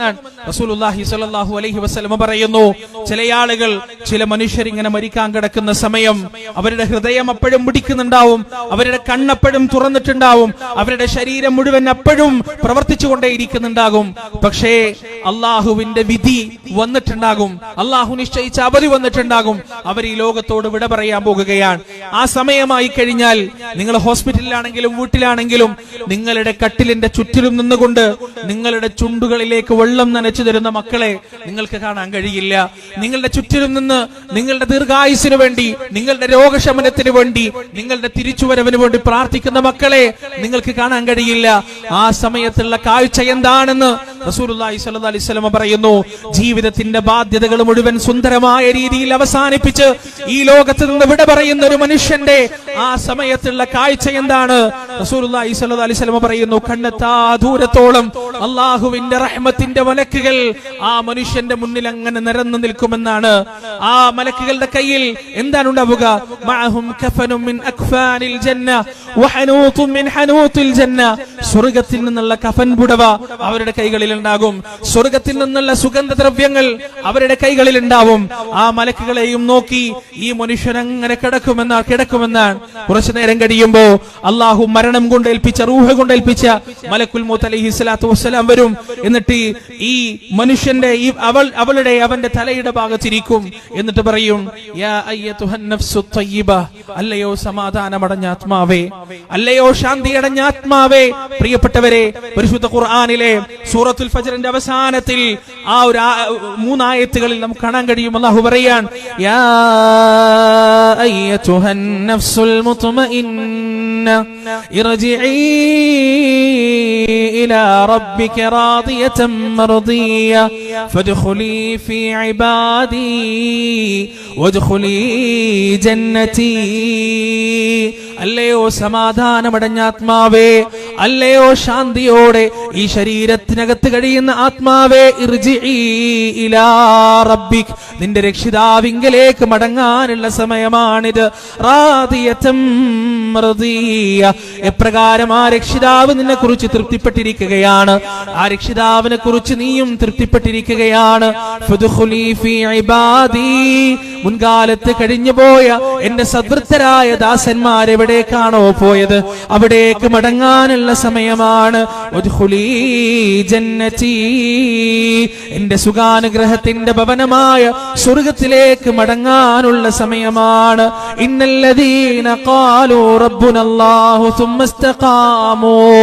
റസൂലുള്ളാഹി സ്വല്ലല്ലാഹു അലൈഹി പറയുന്നു. ചില ആളുകൾ ചില മനുഷ്യർ ഇങ്ങനെ മരിക്കാൻ കിടക്കുന്ന സമയം അവരുടെ ഹൃദയം അപ്പോഴും പിടിക്കുന്നുണ്ടാവും അവരുടെ കണ്ണപ്പോഴും തുറന്നിട്ടുണ്ടാവും അവരുടെ ശരീരം മുഴുവൻ അപ്പോഴും പ്രവർത്തിച്ചുകൊണ്ടേയിരിക്കുന്നുണ്ടാകും. പക്ഷേ അള്ളാഹുവിന്റെ വിധി വന്നിട്ടുണ്ടാകും അള്ളാഹു നിശ്ചയിച്ച അവധി വന്നിട്ടുണ്ടാകും. അവർ ഈ ലോകത്തോട് വിട പറയാൻ പോകുകയാണ്. ആ സമയമായി കഴിഞ്ഞാൽ നിങ്ങൾ ഹോസ്പിറ്റലിലാണെങ്കിലും വീട്ടിലാണെങ്കിലും നിങ്ങളുടെ കട്ടിലിന്റെ ചുറ്റിലും നിന്നുകൊണ്ട് നിങ്ങളുടെ ചുണ്ടുകളിലേക്ക് വെള്ളം നനച്ചു തരുന്ന മക്കളെ നിങ്ങൾക്ക് കാണാൻ കഴിയില്ല. നിങ്ങളുടെ ചുറ്റിലും നിന്ന് നിങ്ങളുടെ ദീർഘായുസിന് വേണ്ടി നിങ്ങളുടെ രോഗശമനത്തിന് വേണ്ടി നിങ്ങളുടെ തിരിച്ചുവരവിന് വേണ്ടി പ്രാർത്ഥിക്കുന്ന മക്കളെ നിങ്ങൾക്ക് കാണാൻ കഴിയില്ല. ആ സമയത്തുള്ള കാഴ്ച എന്താണെന്ന് അലൈഹി വസല്ലമ പറയുന്നു. ജീവിതത്തിന്റെ ബാധ്യതകൾ മുഴുവൻ സുന്ദരമായ രീതിയിൽ അവസാനിപ്പിച്ച് ഈ ലോകത്ത് നിന്ന് വിട പറയുന്ന ഒരു മനുഷ്യന്റെ ആ സമയത്തുള്ള കാഴ്ച എന്താണ്? അലൈഹി വസല്ലമ പറയുന്നു കണ്ണെത്താ ദൂരത്തോളം അള്ളാഹുവിന്റെ റഹ്മത്തിന്റെ മലക്കുകൾ ആ മനുഷ്യന്റെ മുന്നിൽ അങ്ങനെ നിരന്നു നിൽക്കുമെന്നാണ്. ആ മലക്കുകളുടെ കയ്യിൽ എന്താണ് ഉണ്ടാവുക സ്വർഗത്തിൽ നിന്നുള്ള കഫൻ പുടവ അവരുടെ കൈകളിൽ ഉണ്ടാകും. സ്വർഗത്തിൽ നിന്നുള്ള സുഗന്ധദ്രവ്യങ്ങൾ അവരുടെ കൈകളിൽ ഉണ്ടാവും. ആ മലക്കുകളെയും നോക്കി ഈ മനുഷ്യൻ അങ്ങനെ കിടക്കുമെന്നാ കിടക്കുമെന്നാണ് കുറച്ചു നേരം കഴിയുമ്പോ അള്ളാഹു മരണം കൊണ്ട് ഏൽപ്പിച്ച റൂഹ കൊണ്ട് ഏൽപ്പിച്ച മലക്കുൽ മൂത്ത് അലഹി സ്വലാത്തു വസ്സലാം വരും. എന്നിട്ട് ഈ മനുഷ്യന്റെ ഈ അവൾ അവളുടെ അവന്റെ തലയുടെ ഭാഗത്തിരിക്കും. എന്നിട്ട് പറയും അല്ലയോ സമാധാനമടഞ്ഞ ആത്മാവേ. അല്ലയോ ശാന്തി അടഞ്ഞ ആത്മാവേ. പ്രിയപ്പെട്ടവരെ പരിശുദ്ധ ഖുർആാനിലെ സൂറത്തുൽ ഫജറിന്റെ അവസാനത്തിൽ ആ ഒരു മൂന്നായത്തുകളിൽ നമുക്ക് കാണാൻ കഴിയും. അള്ളാഹു പറയാൻ യാ അയ്യത്തുഹൻ നഫ്സുൽ മുത്മഇന്ന ഇലാ റബ്ബിക റാദിയതൻ മർദിയ ഫദ്ഖുലി ഫീ ഇബാദി വദ്ഖുലി ജന്നതി അല്ലയോ സമാധാനമടഞ്ഞ ആത്മാവേ അല്ലയോ ശാന്തിയോടെ ഈ ശരീരത്തിനകത്ത് കഴിയുന്ന ആത്മാവേ റബ്ബിക്. നിന്റെ രക്ഷിതാവിങ്കലേക്ക് മടങ്ങാനുള്ള സമയമാണിത്. എപ്രകാരം ആ രക്ഷിതാവ് നിന്നെ കുറിച്ച് തൃപ്തിപ്പെട്ടിരിക്കുകയാണ്? ആ രക്ഷിതാവിനെ കുറിച്ച് നീയും തൃപ്തിപ്പെട്ടിരിക്കുകയാണ്. മുൻകാലത്ത് കഴിഞ്ഞുപോയ എന്റെ സദൃത്തരായ ദാസന്മാർ എവിടേക്കാണോ പോയത് അവിടേക്ക് മടങ്ങാനുള്ള സമയമാണ് ഉദ്ഖുലീ ജന്നതി. എന്റെ സുഖാനുഗ്രഹത്തിന്റെ ഭവനമായ സ്വർഗത്തിലേക്ക് മടങ്ങാനുള്ള സമയമാണ് ഇന്നല്ലദീന ഖാലൂ റബ്ബുനല്ലാഹു ثم استقاموا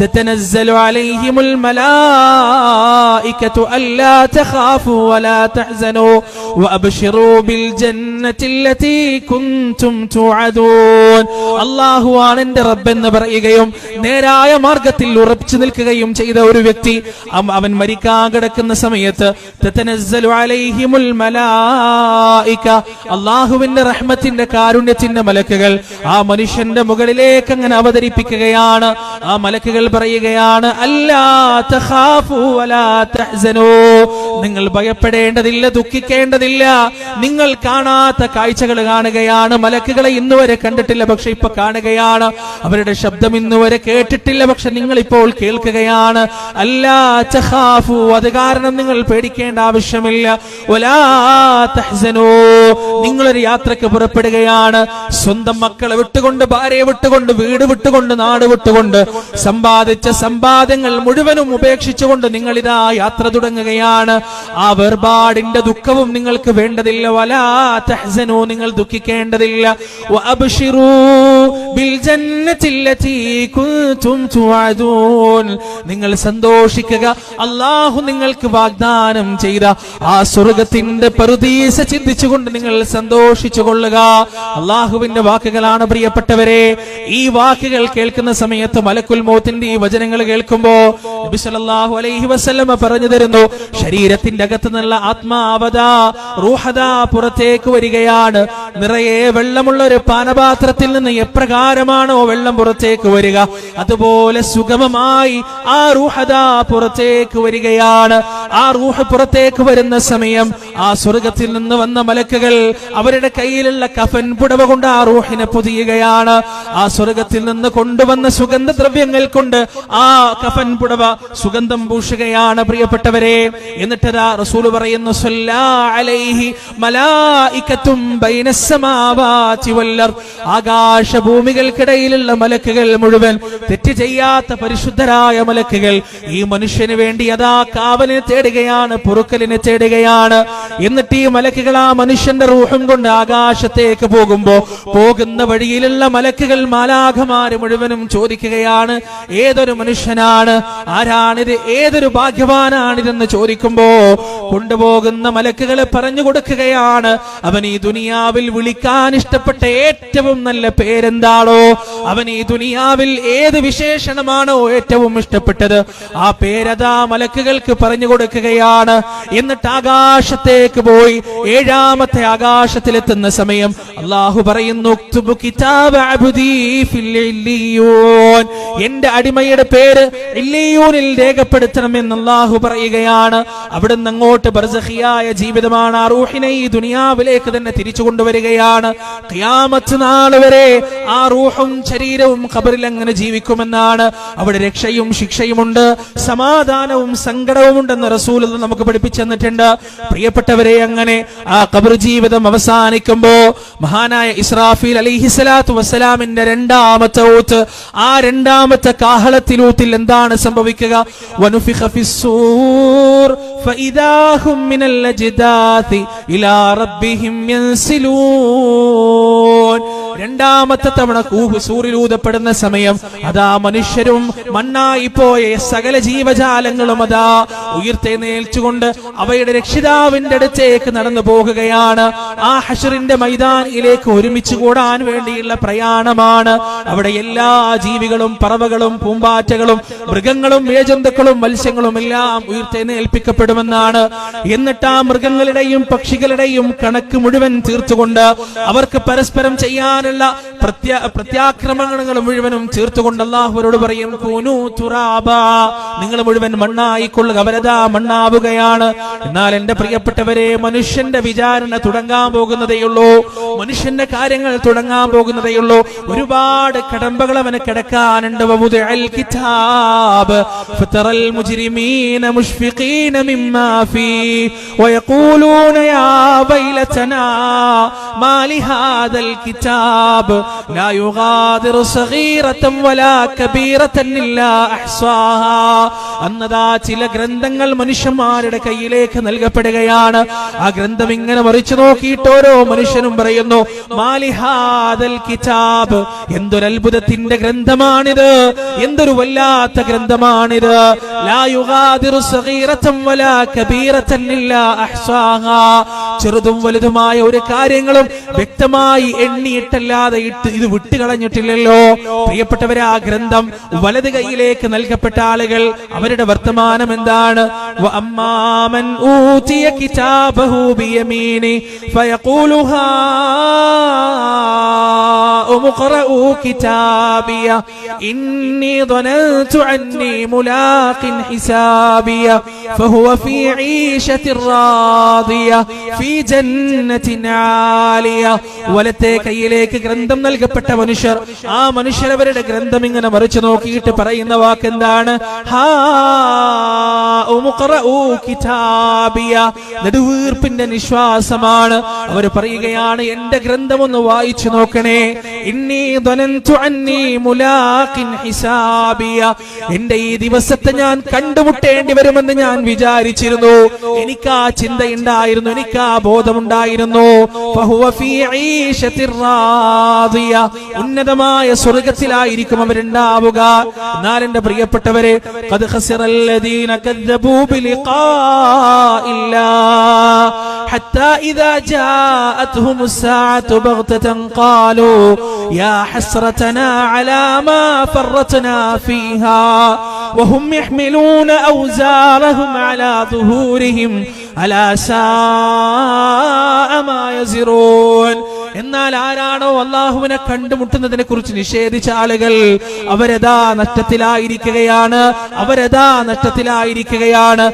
تتنزل عليهم الملائكة ألا تخافوا ولا تحزنوا وأبشروا അള്ളാഹുവാണ് എന്റെ റബ്ബ് എന്ന് പറയുകയും നേരായ മാർഗത്തിൽ ഉറപ്പിച്ചു നിൽക്കുകയും ചെയ്ത ഒരു വ്യക്തി. അവൻ മരിക്കാൻ കിടക്കുന്ന സമയത്ത് അള്ളാഹുവിന്റെ റഹ്മത്തിന്റെ കാരുണ്യത്തിന്റെ മലക്കുകൾ ആ മനുഷ്യന്റെ മുകളിലേക്ക് അങ്ങനെ അവതരിപ്പിക്കുകയാണ്. ആ മലക്കുകൾ പറയുകയാണ് നിങ്ങൾ ഭയപ്പെടേണ്ടതില്ല ദുഃഖിക്കേണ്ടതില്ല. നിങ്ങൾ കാണാത്ത കാഴ്ചകൾ കാണുകയാണ്. മലക്കുകളെ ഇന്നുവരെ കണ്ടിട്ടില്ല പക്ഷെ ഇപ്പൊ കാണുകയാണ്. അവരുടെ ശബ്ദം ഇന്നുവരെ കേട്ടിട്ടില്ല പക്ഷെ നിങ്ങൾ ഇപ്പോൾ കേൾക്കുകയാണ്. അല്ലാ തഖാഫു അത് കാരണം നിങ്ങൾ പേടിക്കേണ്ട ആവശ്യമില്ല. തഹ്സനൂ നിങ്ങളൊരു യാത്രയ്ക്ക് പുറപ്പെടുകയാണ്. സ്വന്തം മക്കളെ വിട്ടുകൊണ്ട് ഭാര്യയെ വിട്ടുകൊണ്ട് വീട് വിട്ടുകൊണ്ട് നാട് വിട്ടുകൊണ്ട് സമ്പാദിച്ച സമ്പാദ്യങ്ങൾ മുഴുവനും ഉപേക്ഷിച്ചുകൊണ്ട് നിങ്ങൾ ഇതാ യാത്ര തുടങ്ങുകയാണ്. ആ വേർപാടിന്റെ ദുഃഖവും നിങ്ങൾക്ക് വേണ്ടതില്ല. വലാ തഹ്സനൂ നിങ്ങൾ ദുഃഖിക്കേണ്ടതില്ല. നിങ്ങൾ സന്തോഷിക്കുക. അള്ളാഹു നിങ്ങൾക്ക് വാഗ്ദാനം ചെയ്ത ആ സ്വർഗത്തിന്റെ പ്രതീസ ചിന്തിച്ചുകൊണ്ട് നിങ്ങൾ സന്തോഷിച്ചു കൊള്ളുക. അള്ളാഹുവിന്റെ വാക്കുകളാണ് പ്രിയപ്പെട്ടവരെ. ഈ വാക്കുകൾ കേൾക്കുന്ന സമയത്ത് മലക്കുൽ മോത്തിന്റെ ഈ വചനങ്ങൾ കേൾക്കുമ്പോ നബി സല്ലല്ലാഹു അലൈഹി വസല്ലമ പറഞ്ഞു തരുന്നു ശരീരത്തിന്റെ അകത്ത് നിന്നുള്ള ആത്മാവതാ റൂഹദാ പുറത്തേക്ക് വരികയാണ്. നിറയെ വെള്ളമുള്ള ഒരു പാനപാത്രത്തിൽ നിന്ന് എപ്രകാരമാണോ വെള്ളം പുറത്തേക്ക് വരിക? അതുപോലെ സുഗമമായി ആ റൂഹത പുറത്തേക്ക് വരികയാണ്. ആ റൂഹ് പുറത്തേക്ക് വരുന്ന സമയം ആ സ്വർഗത്തിൽ നിന്ന് വന്ന മലക്കുകൾ അവരുടെ കയ്യിലുള്ള കഫൻ പുടവ കൊണ്ട് ആ റൂഹിനെ പൊതിയുകയാണ്. ആ സ്വർഗത്തിൽ നിന്ന് കൊണ്ടുവന്ന സുഗന്ധദ്രവ്യങ്ങൾ കൊണ്ട് ആ കഫൻ പുടവ സുഗന്ധം പൂഷുകയാണ് പ്രിയപ്പെട്ടവരെ. എന്നിട്ടതാ റസൂൽ പറയുന്നു അലൈഹി മലായികത്തും ബൈനസ്സമാവാതി വല്ലർദ് ആകാശ ഭൂമികൾക്കിടയിലുള്ള മലക്കുകൾ മുഴുവൻ തെറ്റ് ചെയ്യാത്ത പരിശുദ്ധരായ മലക്കുകൾ. ഈ മനുഷ്യന് വേണ്ടി അതാ കാവലിനെ തേടുകയാണ് പൊറുക്കലിനെ തേടുകയാണ്. എന്നിട്ട് ഈ മലക്കുകൾ ആ മനുഷ്യന്റെ റൂഹം കൊണ്ട് ആകാശത്തേക്ക് പോകുമ്പോ പോകുന്ന വഴിയിലുള്ള മലക്കുകൾ മാലാഖമാര് മുഴുവനും ചോദിക്കുകയാണ് ഏതൊരു മനുഷ്യനാണ്? ആരാണിത് ഏതൊരു ഭാഗ്യവാനാണിതെന്ന് ചോദിക്കുമ്പോ കൊണ്ടുപോകുന്ന മലക്കുകളെ പറഞ്ഞു കൊടുക്കുകയാണ്. അവൻ ഈ ദുനിയാവിൽ വിളിക്കാൻ ഇഷ്ടപ്പെട്ട ഏറ്റവും നല്ല പേരെന്താണോ? അവൻ ഈ ദുനിയാവിൽ ഏത് വിശേഷണമാണോ ഏറ്റവും ഇഷ്ടപ്പെട്ടത്? ആ പേരതാ മലക്കുകൾക്ക് പറഞ്ഞു കൊടുക്കുകയാണ്. എന്നിട്ട് ആകാശത്തേക്ക് പോയി ഏഴാമത്തെ ആകാശത്തിലെത്തുന്ന സമയം അള്ളാഹു പറയുന്നു. എന്റെ അടിമയുടെ പേര് ഇല്ലിയൂനിൽ രേഖപ്പെടുത്തണമെന്ന് അള്ളാഹു പറയുകയാണ്. അവിടുന്ന് അങ്ങോട്ട് ബർസഹിയായ ജീവിതമാണ് ആ റൂഹിനെ ഈ ദുനിയാവിലേക്ക് തന്നെ തിരിച്ചു കൊണ്ടുവരികയാണ് ഖിയാമത്ത് നാൾ വരെ ആ റൂഹും ശരീരവും ഖബറിൽ അങ്ങനെ ജീവിക്കുമെന്നാണ് അവിടെ രക്ഷയും ശിക്ഷയുമുണ്ട് സമാധാനവും സങ്കടവും ഉണ്ടെന്ന് റസൂൽ നമുക്ക് പഠിപ്പിച്ചു തന്നിട്ടുണ്ട് പ്രിയപ്പെട്ടവരെ അങ്ങനെ ആ ഖബർ ജീവിതം അവസാനിക്കുമ്പോ മഹാനായ ഇസ്രാഫീൽ അലിഹിസലാത്തു വസ്സലാമിന്റെ രണ്ടാമത്തെ ഊത്ത് ആ രണ്ടാമത്തെ കാഹളത്തിലൂത്തിൽ എന്താണ് സംഭവിക്കുക വനുഫിഖ ഫിസ്സൂർ فإذا هم من الأجداث إلى ربهم ينسلون രണ്ടാമത്തെ തവണ കൂഹ് സൂര്യലൂതപ്പെടുന്ന സമയം അതാ മനുഷ്യരും മണ്ണായി പോയ സകല ജീവജാലങ്ങളും അതാ ഉയർത്തെഴുന്നേൽച്ചുകൊണ്ട് അവയുടെ രക്ഷിതാവിന്റെ അടുത്തേക്ക് നടന്നു പോകുകയാണ്. ആ ഹഷറിന്റെ മൈതാനിയിലേക്ക് ഒരുമിച്ച് കൂടാൻ വേണ്ടിയുള്ള പ്രയാണമാണ്. അവിടെ എല്ലാ ജീവികളും പറവകളും പൂമ്പാറ്റകളും മൃഗങ്ങളും മേജന്തുക്കളും മത്സ്യങ്ങളും എല്ലാം ഉയർത്തെഴുന്നേൽപ്പിക്കപ്പെടുമെന്നാണ്. എന്നിട്ട് ആ മൃഗങ്ങളുടെയും പക്ഷികളുടെയും കണക്ക് മുഴുവൻ തീർത്തുകൊണ്ട് അവർക്ക് പരസ്പരം ചെയ്യാനുള്ള പ്രത്യാ പ്രത്യാക്രമണങ്ങൾ മുഴുവനും തീർത്തുകൊണ്ട് അള്ളാഹുവരോട് പറയും കൂനു തുറാബ നിങ്ങൾ മുഴുവൻ മണ്ണായിക്കൊള്ളുക അവരതാ മണ്ണാവുകയാണ് എന്നാൽ എന്റെ പ്രിയപ്പെട്ടവരെ മനുഷ്യന്റെ വിചാരണ തുടങ്ങാൻ പോകുന്നതേയുള്ളൂ മനുഷ്യന്റെ കാര്യങ്ങൾ തുടങ്ങാൻ പോകുന്നതേയുള്ളൂ ഒരുപാട് കടമ്പകൾ അവന് കിടക്കാനുണ്ട് വവുദിഅൽ കിതാബ് ഫതറൽ മുജ്രിമീന മുഷ്ഫിഖീന മിമ്മാ ഫീ ويقولون يا ويلتنا ما لهذا الكتاب لا يغادر صغيرة ولا كبيرة إلا أحصاها അന്നതാ ചില ഗ്രന്ഥങ്ങൾ മനുഷ്യന്മാരുടെ കയ്യിലേക്ക് നൽകപ്പെടുകയാണ് ആ ഗ്രന്ഥം ഇങ്ങനെ മറിച്ചു നോക്കിയിട്ട് ഓരോ മനുഷ്യനും പറയുന്നു മാലിഹാദൽ കിതാബ് എന്തൊരത്ഭുതത്തിന്റെ ഗ്രന്ഥമാണിത് എന്തൊരു വല്ലാത്ത ഗ്രന്ഥമാണിത് ലാ യുഗാദിറു സഗീറത്തൻ വലാ കബീറത്തൻ ഇല്ലാ അഹ്സാഹാ ചെറുതും വലുതുമായ ഒരു കാര്യങ്ങളും വ്യക്തമായി എണ്ണിയിട്ടല്ലാതെ ഇട്ട് ഇത് വിട്ടുകളഞ്ഞിട്ടില്ലല്ലോ. പ്രിയപ്പെട്ടവരെ ആ ഗ്രന്ഥം വലത് കൈയിലേക്ക് നൽകപ്പെട്ട ആളുകൾ അവരുടെ വർത്തമാനം എന്താണ്? വഅമ്മാമൻ ഊതിയ കിതാബഹു ബിയമീനി ഹാഉം اقرءوا كتابي إني ظننت عني ملاق حسابي فهو في عيشة راضية في جنة عالية വലത്തെ കയ്യിലേക്ക് ഗ്രന്ഥം നൽകപ്പെട്ട മനുഷ്യർ ആ മനുഷ്യർ അവരുടെ ഗ്രന്ഥം ഇങ്ങനെ മറിച്ചു നോക്കിയിട്ട് പറയുന്ന വാക്ക് എന്താണ് ഹാ ഉമുഖറഊ കിതാബിയ. നെടുവീർപ്പിന്റെ നിശ്വാസമാണ് അവർ പറയുകയാണ് എന്റെ ഗ്രന്ഥം ഒന്ന് വായിച്ചു നോക്കണേ ഇന്നി ധ്വനന്തു അന്നി മുലാഖിൻ ഹിസാബിയ എന്റെ ഈ ദിവസത്തെ ഞാൻ കണ്ടുമുട്ടേണ്ടി വരുമെന്ന് ഞാൻ വിചാരിച്ചിരുന്നു എനിക്ക് ആ ചിന്തയുണ്ടായിരുന്നു എനിക്ക് ആ ബോധമുണ്ടായിരുന്നു ഫഹുവ ഫീ ഈശത്തിർ റാദിയ. ഉന്നതമായ സ്വർഗത്തിലായിരിക്കും അവരുണ്ടാവുക എന്നാൽ എന്റെ പ്രിയപ്പെട്ടവരെ ഖദ് ഖസിറല്ലദീന കദ്ദബൂ ബിലിഖാഇല്ലാ حتى إذا جاءتهم الساعة بغتة قالوا يا حسرتنا على ما فرطنا فيها وهم يحملون أوزارهم على ظهورهم ألا ساء ما يزرون. എന്നാൽ ആരാണോ അള്ളാഹുവിനെ കണ്ടുമുട്ടുന്നതിനെ കുറിച്ച് നിഷേധിച്ച ആളുകൾ അവരതാ നഷ്ടത്തിലായിരിക്കുകയാണ് അവരതാ നഷ്ടത്തിലായിരിക്കുകയാണ്.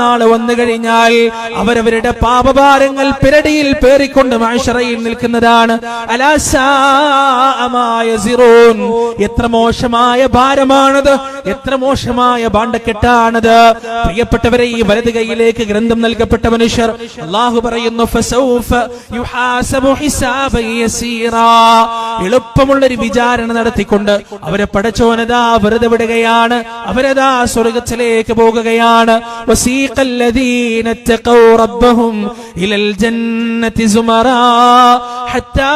നാൾ വന്നു കഴിഞ്ഞാൽ അവരവരുടെ പാപഭാരങ്ങൾ പിരടിയിൽ പേറിക്കൊണ്ട് മാഷറയിൽ നിൽക്കുന്നതാണ്. അലാശാമായ എത്ര മോശമായ ഭാരമാണത് എത്ര മോശമായ ബാണ്ടക്കെട്ടാണത് പ്രിയപ്പെട്ടവരെ ഈ വലത് കൈയിലേക്ക് ഗ്രന്ഥം നൽകപ്പെട്ട മനുഷ്യർ അള്ളാഹു പറയുന്നു ഫസൗഫ യുഹാസബു ഹിസാബൻ യസീറാ. എളുപ്പമുള്ള ഒരു വിചാരണ നടത്തിക്കൊണ്ട് അവരെ പടച്ചോനതാ വെറുതെ വിടുകയാണ് അവരതാ സ്വർഗത്തിലേക്ക് പോകുകയാണ് വസീഖല്ലദീന اتقوا ربهم إلى الجنة زمرا حتى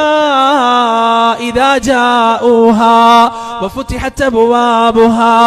إذا جاءوها وفتحت أبوابها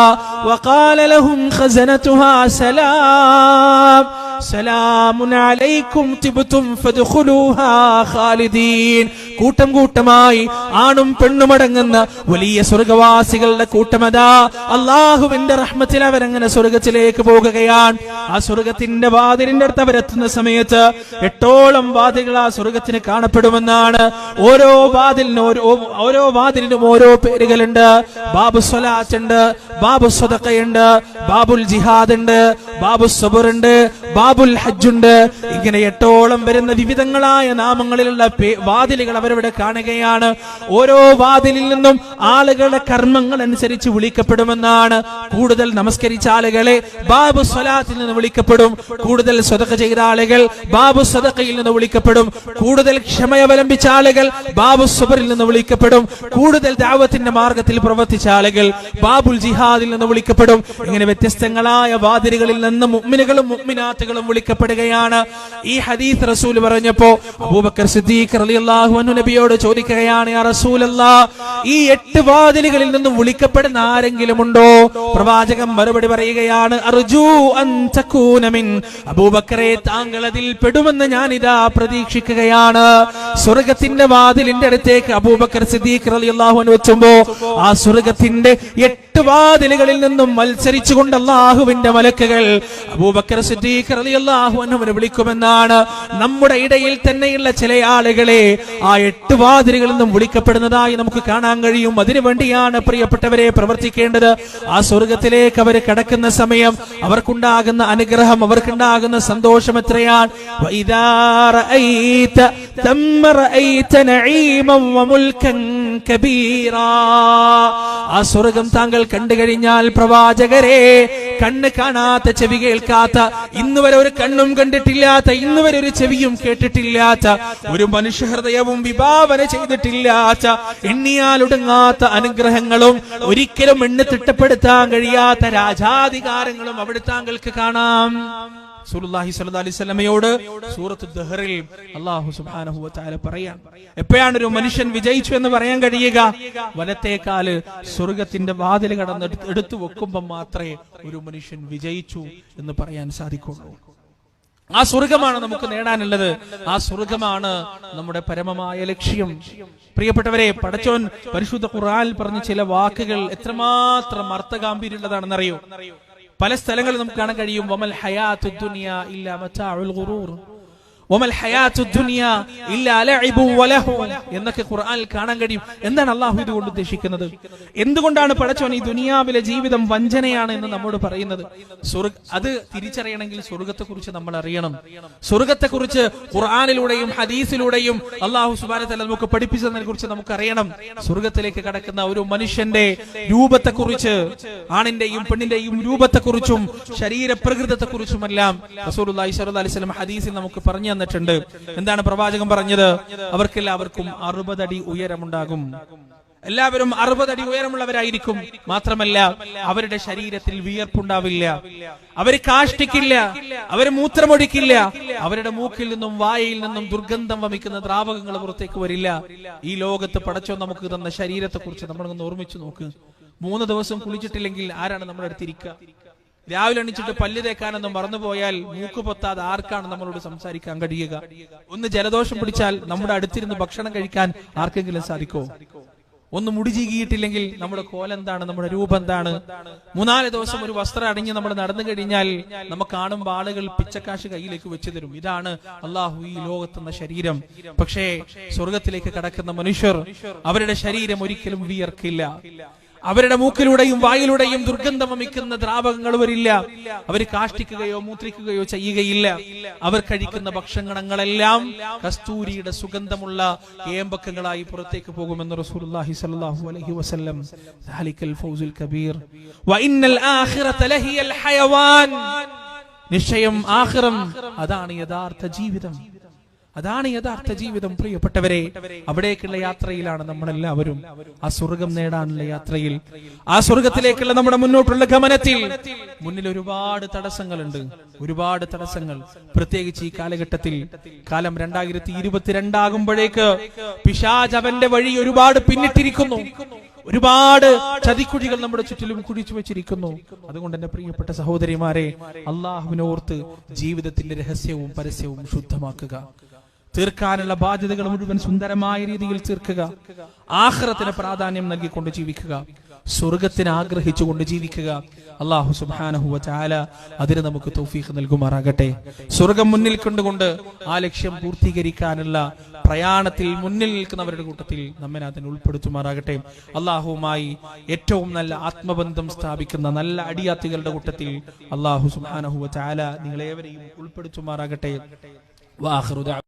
وقال لهم خزنتها سلام സലാമുനലൈക്കും തിബുത്തും ഫദ്ഖുലൂഹാ ഖാലിദീൻ. കൂട്ടം കൂട്ടമായി ആണും പെണ്ണുമടങ്ങുന്ന വലിയ സ്വർഗവാസികളുടെ കൂട്ടമതാ. അള്ളാഹുവിന്റെ റഹ്മത്തിൽ അവരങ്ങനെ സ്വർഗത്തിലേക്ക് പോകുകയാണ് ആ സ്വർഗത്തിന്റെ വാതിലിന്റെ അടുത്ത് അവരെത്തുന്ന സമയത്ത് എട്ടോളം വാതിലുകൾ ആ സ്വർഗത്തിന് കാണപ്പെടുമെന്നാണ്. ഓരോ വാതിലിനും ഓരോ ഓരോ വാതിലിനും ഓരോ പേരുകളുണ്ട്. ബാബു സ്വലാത്ത് ഉണ്ട് ബാബു സ്വതക്കയുണ്ട് ബാബുൽ ജിഹാദ് ഉണ്ട് ബാബു സബുർ ഉണ്ട് ബാബു ബാബുൽ ഹജ്ജുണ്ട്. ഇങ്ങനെ എട്ടോളം വരുന്ന വിവിധങ്ങളായ നാമങ്ങളിലുള്ള വാതിലുകൾ അവരവിടെ കാണുകയാണ്. ഓരോ വാതിലിൽ നിന്നും ആളുകളുടെ കർമ്മങ്ങൾ അനുസരിച്ച് വിളിക്കപ്പെടുമെന്നാണ്. കൂടുതൽ നമസ്കരിച്ച ആളുകളെ ബാബു സ്വലാത്തിൽ നിന്ന് വിളിക്കപ്പെടും. കൂടുതൽ സ്വതക്ക ചെയ്ത ആളുകൾ ബാബു സ്വതക്കയിൽ നിന്ന് വിളിക്കപ്പെടും. കൂടുതൽ ക്ഷമയവലംബിച്ച ആളുകൾ ബാബു സുബറിൽ നിന്ന് വിളിക്കപ്പെടും. കൂടുതൽ ദാവത്തിന്റെ മാർഗത്തിൽ പ്രവർത്തിച്ച ആളുകൾ ബാബുൽ ജിഹാദിൽ നിന്ന് വിളിക്കപ്പെടും. ഇങ്ങനെ വ്യത്യസ്തങ്ങളായ വാതിലുകളിൽ നിന്ന് മുഅ്മിനുകളും മുഅ്മിനാത്തുകളും വിളിക്കപ്പെടുകയാണ്. ഈ ഹദീസ് റസൂൽ പറഞ്ഞപ്പോ അബൂബക്കർ സിദ്ദീഖ് റളിയല്ലാഹു അൻഹു നബിയോട് ചോദിക്കുകയാണ് യാ റസൂലല്ലാ ഈ എട്ട് വാതിലുകളിൽ നിന്നും വിളിക്കപ്പെടുന്ന ആരെങ്കിലും ഉണ്ടോ പ്രവാചകൻ മറുപടി പറയുകയാണ് അർജു അൻ തകൂന മിൻ. അബൂബക്കറെ താങ്കൾ അതിൽ പെടുമെന്ന് ഞാൻ ഇതാ പ്രതീക്ഷിക്കുകയാണ്. സ്വർഗത്തിന്റെ വാതിലിന്റെ അടുത്തേക്ക് അബൂബക്കർ സിദ്ദീഖ് റളിയല്ലാഹു അൻഹു വെച്ചുമ്പോ ആ സ്വർഗത്തിന്റെ എട്ട് വാതിലുകളിൽ നിന്നും മത്സരിച്ചുകൊണ്ട് അള്ളാഹുവിന്റെ മലക്കുകൾ അബൂബക്കർ സിദ്ദീഖ് റളിയല്ലാഹു വിളിക്കുമെന്നാണ് നമ്മുടെ ഇടയിൽ തന്നെയുള്ള ചില ആളുകളെ ആ എട്ട് വാതിലുകളിൽ നിന്നും വിളിക്കപ്പെടുന്നതായി നമുക്ക് കാണാൻ കഴിയും. അതിനുവേണ്ടിയാണ് പ്രിയപ്പെട്ടവരെ പ്രവർത്തിക്കേണ്ടത്. ആ സ്വർഗത്തിലേക്ക് അവർ കടക്കുന്ന സമയം അവർക്കുണ്ടാകുന്ന അനുഗ്രഹം അവർക്കുണ്ടാകുന്ന സന്തോഷം എത്രയാണ്? ആ സ്വർഗം താങ്കൾ കണ്ടു കഴിഞ്ഞാൽ പ്രവാചകരെ കണ്ണ് കാണാത്ത ചെവി കേൾക്കാത്ത ഇന്ന് വരെ ഒരു കണ്ണും കണ്ടിട്ടില്ലാത്ത ഇന്ന് വരെ ഒരു ചെവിയും കേട്ടിട്ടില്ലാത്ത ഒരു മനുഷ്യഹൃദയവും വിഭാവന ചെയ്തിട്ടില്ലാത്ത എണ്ണിയാലൊടുങ്ങാത്ത അനുഗ്രഹങ്ങളും ഒരിക്കലും എണ്ണി തിട്ടപ്പെടുത്താൻ കഴിയാത്ത രാജാധികാരങ്ങളും അവിടെ താങ്കൾക്ക് കാണാം. സൂലുല്ലാഹി സല്ലാ അലൈഹി സ്വലമയോട് സൂറത്ത് ദഹറിൽ അള്ളാഹു സുബ്ഹാനഹു വ തആല പറയാൻ എപ്പോഴാണ് ഒരു മനുഷ്യൻ വിജയിച്ചു എന്ന് പറയാൻ കഴിയുക? വലത്തേക്കാൽ സ്വർഗത്തിന്റെ വാതിൽ കടന്ന് എടുത്ത് എടുത്തു വെക്കുമ്പോൾ മാത്രമേ ഒരു മനുഷ്യൻ വിജയിച്ചു എന്ന് പറയാൻ സാധിക്കുള്ളൂ. ആ സ്വർഗമാണ് നമുക്ക് നേടാനുള്ളത്. ആ സ്വർഗമാണ് നമ്മുടെ പരമമായ ലക്ഷ്യം. പ്രിയപ്പെട്ടവരെ പടച്ചോൻ പരിശുദ്ധ ഖുറാൻ പറഞ്ഞ ചില വാക്കുകൾ എത്രമാത്രം അർത്ഥഗാംഭീര്യമുള്ളതാണെന്നറിയോ? പല സ്ഥലങ്ങളിൽ നമുക്ക് കാണാൻ കഴിയും. വമൽ ഹയാത്തു ദുനിയ ഇല്ല മതാഉൽ എന്നൊക്കെ ഖുർആനിൽ കാണാൻ കഴിയും. എന്താണ് അള്ളാഹു ഇതുകൊണ്ട് ഉദ്ദേശിക്കുന്നത്? എന്തുകൊണ്ടാണ് പടച്ചോൻ ഈ ദുനിയാവിലെ ജീവിതം വഞ്ചനയാണ് എന്ന് നമ്മോട് പറയുന്നത്? അത് തിരിച്ചറിയണമെങ്കിൽ സ്വർഗത്തെ കുറിച്ച് നമ്മൾ അറിയണം. സ്വർഗത്തെ കുറിച്ച് ഖുർആാനിലൂടെയും ഹദീസിലൂടെയും അള്ളാഹു സുബാനത്തല്ല നമുക്ക് പഠിപ്പിച്ചതിനെ കുറിച്ച് നമുക്ക് അറിയണം സ്വർഗത്തിലേക്ക് കടക്കുന്ന ഒരു മനുഷ്യന്റെ രൂപത്തെ കുറിച്ച് ആണിന്റെയും പെണ്ണിന്റെയും രൂപത്തെ കുറിച്ചും ശരീരപ്രകൃതത്തെ കുറിച്ചുമെല്ലാം അലൈഹി ഹദീസിൽ നമുക്ക് പറഞ്ഞു തന്നിട്ടുണ്ട് എന്താണ് പ്രവാചകൻ പറഞ്ഞത്? അവർക്കെല്ലാവർക്കും അറുപതടി ഉയരമുണ്ടാകും. എല്ലാവരും അറുപതടി ഉയരമുള്ളവരായിരിക്കും. മാത്രമല്ല അവരുടെ ശരീരത്തിൽ വിയർപ്പുണ്ടാവില്ല. അവർ കാഷ്ടിക്കില്ല. അവർ മൂത്രമൊഴിക്കില്ല. അവരുടെ മൂക്കിൽ നിന്നും വായയിൽ നിന്നും ദുർഗന്ധം വമിക്കുന്ന ദ്രാവകങ്ങൾ പുറത്തേക്ക് വരില്ല. ഈ ലോകത്ത് പടച്ചോ നമുക്ക് തന്ന ശരീരത്തെ കുറിച്ച് നമ്മളൊന്ന് ഓർമ്മിച്ചു നോക്ക്. മൂന്ന് ദിവസം കുളിച്ചിട്ടില്ലെങ്കിൽ ആരാണ് നമ്മുടെ അടുത്തിരിക്കുക രാവിലെ എണീച്ചിട്ട് പല്ല് തേക്കാനൊന്നും മറന്നുപോയാൽ മൂക്ക് പൊത്താതെ ആർക്കാണ് നമ്മളോട് സംസാരിക്കാൻ കഴിയുക? ഒന്ന് ജലദോഷം പിടിച്ചാൽ നമ്മുടെ അടുത്തിരുന്ന് ഭക്ഷണം കഴിക്കാൻ ആർക്കെങ്കിലും സാധിക്കോ ഒന്ന് മുടി ചീകിയിട്ടില്ലെങ്കിൽ നമ്മുടെ കോലെന്താണ് നമ്മുടെ രൂപം എന്താണ്? മൂന്നാൽ ദിവസം ഒരു വസ്ത്രം അണിഞ്ഞ് നമ്മൾ നടന്നു കഴിഞ്ഞാൽ നമുക്ക് കാണുമ്പോൾ ആളുകൾ പിച്ചക്കാശ് കയ്യിലേക്ക് വെച്ചു തരും. ഇതാണ് അള്ളാഹു ഈ ലോകത്തുന്ന ശരീരം. പക്ഷേ സ്വർഗത്തിലേക്ക് കടക്കുന്ന മനുഷ്യർ അവരുടെ ശരീരം ഒരിക്കലും വിയർക്കില്ല. അവരുടെ മൂക്കിലൂടെയും വായിലൂടെയും ദുർഗന്ധം വമിക്കുന്ന ദ്രാവകങ്ങൾ വരില്ല. അവർ കാഷ്ടിക്കുകയോ മൂത്രിക്കുകയോ ചെയ്യുകയില്ല. അവർ കഴിക്കുന്ന ഭക്ഷണങ്ങളെല്ലാം കസ്തൂരിയുടെ സുഗന്ധമുള്ള ഏമ്പക്കങ്ങളായി പുറത്തേക്ക് പോകുമെന്ന് അലൈഹി വസല്ലം കബീർ. ലഹിയൽ നിശ്ചയം ആഖിറം അതാണ് യഥാർത്ഥ ജീവിതം. അതാണ് യഥാർത്ഥ ജീവിതം പ്രിയപ്പെട്ടവരെ. അവിടേക്കുള്ള യാത്രയിലാണ് നമ്മളെല്ലാവരും. ആ സ്വർഗം നേടാനുള്ള യാത്രയിൽ. ആ സ്വർഗത്തിലേക്കുള്ള നമ്മുടെ മുന്നോട്ടുള്ള ഗമനത്തിൽ മുന്നിൽ ഒരുപാട് തടസ്സങ്ങളുണ്ട്. ഒരുപാട് തടസ്സങ്ങൾ. പ്രത്യേകിച്ച് ഈ കാലഘട്ടത്തിൽ. കാലം രണ്ടായിരത്തി ഇരുപത്തിരണ്ടാകുമ്പോഴേക്ക് പിശാജ് അവന്റെ വഴി ഒരുപാട് പിന്നിട്ടിരിക്കുന്നു. ഒരുപാട് ചതിക്കുഴികൾ നമ്മുടെ ചുറ്റിലും കുഴിച്ചു വെച്ചിരിക്കുന്നു. അതുകൊണ്ട് എന്റെ പ്രിയപ്പെട്ട സഹോദരിമാരെ അള്ളാഹുവിനോർത്ത് ജീവിതത്തിന്റെ രഹസ്യവും പരസ്യവും ശുദ്ധമാക്കുക. തീർക്കാനുള്ള ബാധ്യതകൾ മുഴുവൻ സുന്ദരമായ രീതിയിൽ തീർക്കുക. ആഹ്റത്തിന് പ്രാധാന്യം നൽകിക്കൊണ്ട് ജീവിക്കുക. സ്വർഗത്തിന് ആഗ്രഹിച്ചുകൊണ്ട് ജീവിക്കുക. അള്ളാഹു സുബാനഹുവ ചാല അതിന് നമുക്ക് തൗഫീഖ് നൽകുമാറാകട്ടെ. സ്വർഗം മുന്നിൽ കണ്ടുകൊണ്ട് ആ ലക്ഷ്യം പൂർത്തീകരിക്കാനുള്ള പ്രയാണത്തിൽ മുന്നിൽ നിൽക്കുന്നവരുടെ കൂട്ടത്തിൽ നമ്മെ അതിന് ഉൾപ്പെടുത്തുമാറാകട്ടെ. അള്ളാഹുവുമായി ഏറ്റവും നല്ല ആത്മബന്ധം സ്ഥാപിക്കുന്ന നല്ല അടിയാത്തികളുടെ കൂട്ടത്തിൽ അള്ളാഹു സുബാനഹുവ ചാല നിങ്ങളേവരെയും ഉൾപ്പെടുത്തുമാറാകട്ടെ. വാഹൃദ